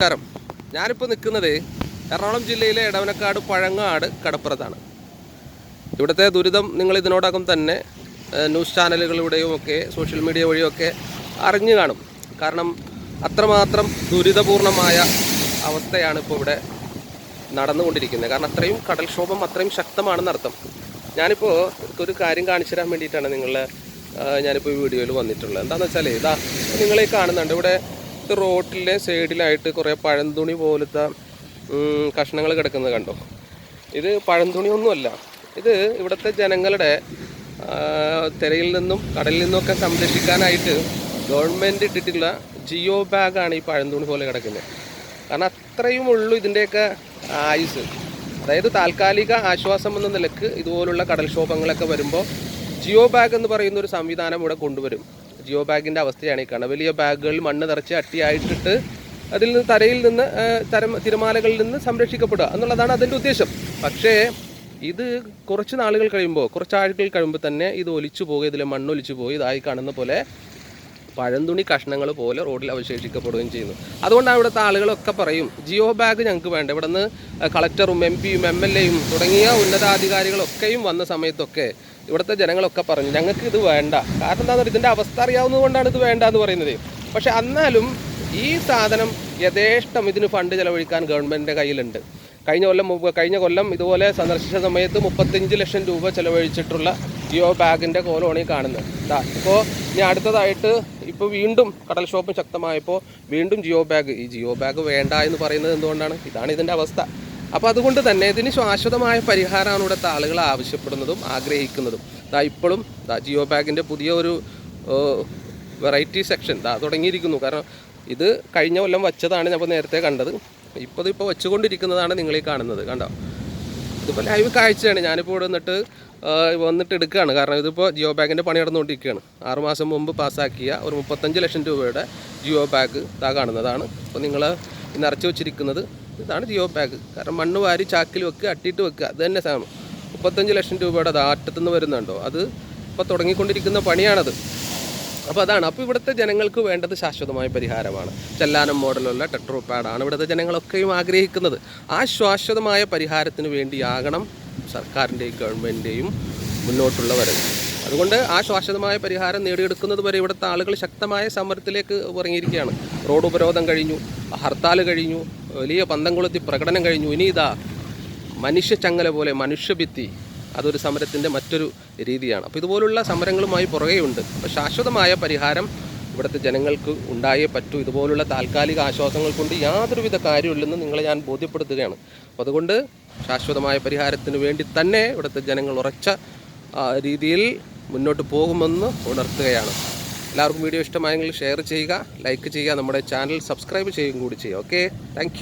നമസ്കാരം. ഞാനിപ്പോൾ നിൽക്കുന്നത് എറണാകുളം ജില്ലയിലെ ഇടവനക്കാട് പഴങ്ങാട് കടപ്പുറത്താണ്. ഇവിടുത്തെ ദുരിതം നിങ്ങൾ ഇതിനോടകം തന്നെ ന്യൂസ് ചാനലുകളിലൂടെയും ഒക്കെ സോഷ്യൽ മീഡിയ വഴിയൊക്കെ അറിഞ്ഞു കാണും. കാരണം അത്രമാത്രം ദുരിതപൂർണമായ അവസ്ഥയാണ് ഇപ്പോൾ ഇവിടെ നടന്നുകൊണ്ടിരിക്കുന്നത്. കാരണം അത്രയും കടൽക്ഷോഭം അത്രയും ശക്തമാണെന്ന് അർത്ഥം. ഞാനിപ്പോൾ ഒരു കാര്യം കാണിച്ചു തരാൻ വേണ്ടിയിട്ടാണ് നിങ്ങളെ ഞാനിപ്പോൾ ഈ വീഡിയോയിൽ വന്നിട്ടുള്ളത്. എന്താണെന്ന് വെച്ചാൽ ഇതാ നിങ്ങളെ കാണുന്നുണ്ട്. ഇവിടെ റോട്ടിലെ സൈഡിലായിട്ട് കുറേ പഴന്തുണി പോലത്തെ കഷ്ണങ്ങൾ കിടക്കുന്നത് കണ്ടോ? ഇത് പഴന്തുണിയൊന്നുമല്ല. ഇത് ഇവിടുത്തെ ജനങ്ങളുടെ തിരയിൽ നിന്നും കടലിൽ നിന്നൊക്കെ സംരക്ഷിക്കാനായിട്ട് ഗവൺമെന്റ് ഇട്ടിട്ടുള്ള ജിയോ ബാഗാണ് ഈ പഴന്തുണി പോലെ കിടക്കുന്നത്. കാരണം അത്രയും ഉള്ളൂ ഇതിന്റെയൊക്കെ ആയുസ്. അതായത് താൽക്കാലിക ആശ്വാസം എന്ന നിലയ്ക്ക് ഇതുപോലുള്ള കടൽക്ഷോഭങ്ങളൊക്കെ വരുമ്പോൾ ജിയോ ബാഗ് എന്ന് പറയുന്ന ഒരു സംവിധാനം ഇവിടെ കൊണ്ടുവരും. ജിയോ ബാഗിന്റെ അവസ്ഥയാണ് ഈ കാണുന്നത്. വലിയ ബാഗുകളിൽ മണ്ണ് നിറച്ച് അട്ടിയായിട്ടിട്ട് അതിൽ നിന്ന് തരയിൽ നിന്ന് തരം തിരമാലകളിൽ നിന്ന് സംരക്ഷിക്കപ്പെടുക എന്നുള്ളതാണ് അതിന്റെ ഉദ്ദേശം. പക്ഷേ ഇത് കുറച്ച് നാളുകൾ കഴിയുമ്പോൾ കുറച്ച് ആഴ്ചകൾ കഴിയുമ്പോൾ തന്നെ ഇത് ഒലിച്ചു പോകുക ഇതിലെ മണ്ണ് ഒലിച്ചു പോയി ഇതായി കാണുന്ന പോലെ പഴന്തുണി കഷ്ണങ്ങൾ പോലെ റോഡിൽ അവശേഷിക്കപ്പെടുകയും ചെയ്യുന്നു. അതുകൊണ്ടാണ് ഇവിടുത്തെ ആളുകളൊക്കെ പറയും ജിയോ ബാഗ് ഞങ്ങൾക്ക് വേണ്ട. ഇവിടെ നിന്ന് കളക്ടറും എം പിയും എം എൽ എയും തുടങ്ങിയ ഉന്നതാധികാരികളൊക്കെയും വന്ന സമയത്തൊക്കെ ഇവിടുത്തെ ജനങ്ങളൊക്കെ പറഞ്ഞു ഞങ്ങൾക്ക് ഇത് വേണ്ട. കാരണം എന്താണെന്ന് പറയുക ഇതിന്റെ അവസ്ഥ അറിയാവുന്നതുകൊണ്ടാണ് ഇത് വേണ്ട എന്ന് പറയുന്നത്. പക്ഷേ എന്നാലും ഈ സാധനം യഥേഷ്ടം ഇതിന് ഫണ്ട് ചിലവഴിക്കാൻ ഗവൺമെന്റിന്റെ കയ്യിലുണ്ട്. കഴിഞ്ഞ കൊല്ലം കഴിഞ്ഞ കൊല്ലം ഇതുപോലെ സന്ദർശിച്ച സമയത്ത് മുപ്പത്തഞ്ച് ലക്ഷം രൂപ ചിലവഴിച്ചിട്ടുള്ള ജിയോ ബാഗിന്റെ കോലമാണ് ഈ കാണുന്നത്. ഇപ്പോൾ ഇനി അടുത്തതായിട്ട് ഇപ്പോൾ വീണ്ടും കടൽ ഷോപ്പ് ശക്തമായപ്പോൾ വീണ്ടും ജിയോ ബാഗ്. ഈ ജിയോ ബാഗ് വേണ്ട എന്ന് പറയുന്നത് എന്തുകൊണ്ടാണ്? ഇതാണ് ഇതിന്റെ അവസ്ഥ. അപ്പോൾ അതുകൊണ്ട് തന്നെ ഇതിന് ശാശ്വതമായ പരിഹാരമാണ് ഇവിടുത്തെ ആളുകൾ ആവശ്യപ്പെടുന്നതും ആഗ്രഹിക്കുന്നതും. ദാ ഇപ്പോഴും ദാ ജിയോ ബാഗിന്റെ പുതിയ ഒരു വെറൈറ്റി സെക്ഷൻ ദാ തുടങ്ങിയിരിക്കുന്നു. കാരണം ഇത് കഴിഞ്ഞ കൊല്ലം വച്ചതാണ് ഞാൻ നേരത്തെ കണ്ടത്. ഇപ്പോൾ ഇതിപ്പോൾ വെച്ചുകൊണ്ടിരിക്കുന്നതാണ് നിങ്ങളീ കാണുന്നത്. കണ്ടോ? ഇതിപ്പോൾ ലൈവ് കാഴ്ചയാണ്. ഞാനിപ്പോൾ ഇവിടെ വന്നിട്ട് ആ, വന്നിട്ട് എടുക്കുകയാണ്. കാരണം ഇതിപ്പോൾ ജിയോ ബാഗിന്റെ പണി നടന്നുകൊണ്ടിരിക്കുകയാണ്. ആറുമാസം മുമ്പ് പാസ്സാക്കിയ ഒരു മുപ്പത്തഞ്ച് ലക്ഷം രൂപയുടെ ജിയോ ബാഗ് ഇതാ കാണുന്നതാണ്. അപ്പോൾ നിങ്ങൾ നിറച്ച് വെച്ചിരിക്കുന്നത് ഇതാണ് ജിയോ ബാഗ്. കാരണം മണ്ണ് വാരി ചാക്കിൽ വെക്കുക അട്ടിയിട്ട് വെക്കുക അത് തന്നെ സാധനം. മുപ്പത്തഞ്ച് ലക്ഷം രൂപയുടെ അത് ആറ്റത്തുനിന്ന് വരുന്നുണ്ടോ? അത് ഇപ്പോൾ തുടങ്ങിക്കൊണ്ടിരിക്കുന്ന പണിയാണത്. അപ്പോൾ അതാണ്. അപ്പോൾ ഇവിടുത്തെ ജനങ്ങൾക്ക് വേണ്ടത് ശാശ്വതമായ പരിഹാരമാണ്. ചെല്ലാനം മോഡലുള്ള ടെട്രോ പാഡാണ് ഇവിടുത്തെ ജനങ്ങളൊക്കെയും ആഗ്രഹിക്കുന്നത്. ആ ശാശ്വതമായ പരിഹാരത്തിന് വേണ്ടിയാകണം സർക്കാരിന്റെയും ഗവൺമെന്റിന്റെയും മുന്നോട്ടുള്ള വരവ് അതുകൊണ്ട് ആ ശാശ്വതമായ പരിഹാരം നേടിയെടുക്കുന്നത് വരെ ഇവിടുത്തെ ആളുകൾ ശക്തമായ സമരത്തിലേക്ക് ഇറങ്ങിയിരിക്കുകയാണ്. റോഡ് ഉപരോധം കഴിഞ്ഞു ഹർത്താൽ കഴിഞ്ഞു വലിയ പന്തം കൊളുത്തി പ്രകടനം കഴിഞ്ഞു. ഇനി ഇതാ മനുഷ്യ ചങ്ങല പോലെ മനുഷ്യഭിത്തി അതൊരു സമരത്തിന്റെ മറ്റൊരു രീതിയാണ്. അപ്പോൾ ഇതുപോലുള്ള സമരങ്ങളുമായി പുറകെയുണ്ട്. അപ്പോൾ ശാശ്വതമായ പരിഹാരം ഇവിടുത്തെ ജനങ്ങൾക്ക് ഉണ്ടായേ പറ്റൂ. ഇതുപോലുള്ള താൽക്കാലിക ആശ്വാസങ്ങൾ കൊണ്ട് യാതൊരുവിധ കാര്യമില്ലെന്ന് നിങ്ങളെ ഞാൻ ബോധ്യപ്പെടുത്തുകയാണ്. അപ്പോൾ അതുകൊണ്ട് ശാശ്വതമായ പരിഹാരത്തിന് വേണ്ടി തന്നെ ഇവിടുത്തെ ജനങ്ങൾ ഉറച്ച രീതിയിൽ മുന്നോട്ട് പോകുമെന്ന് ഉണർത്തുകയാണ്. എല്ലാവർക്കും വീഡിയോ ഇഷ്ടമായെങ്കിൽ ഷെയർ ചെയ്യുക ലൈക്ക് ചെയ്യുക നമ്മുടെ ചാനൽ സബ്സ്ക്രൈബ് ചെയ്യുകയും കൂടി ചെയ്യുക. Okay thank